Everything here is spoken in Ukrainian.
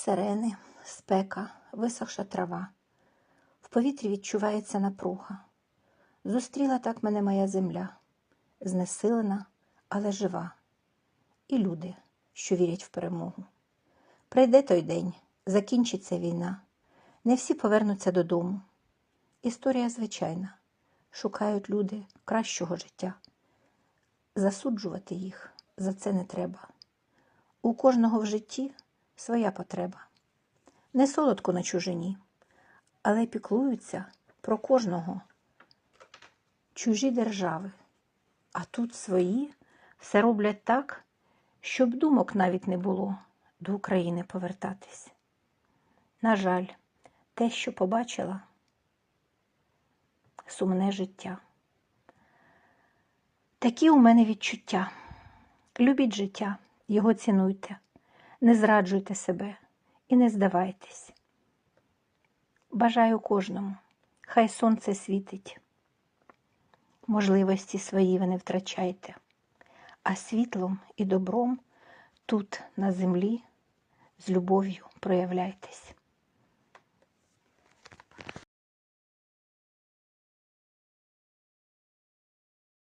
Сирени, спека, висохша трава. В повітрі відчувається напруга. Зустріла так мене моя земля, знесилена, але жива. І люди, що вірять в перемогу. Прийде той день, закінчиться війна. Не всі повернуться додому. Історія звичайна. Шукають люди кращого життя. Засуджувати їх за це не треба. У кожного в житті своя потреба. Не солодко на чужині, але піклуються про кожного. Чужі держави, а тут свої все роблять так, щоб думок навіть не було до України повертатись. На жаль, те, що побачила, сумне життя. Такі у мене відчуття. Любіть життя, його цінуйте, не зраджуйте себе і не здавайтесь. Бажаю кожному, хай сонце світить. Можливості свої ви не втрачайте, а світлом і добром тут, на землі, з любов'ю проявляйтесь.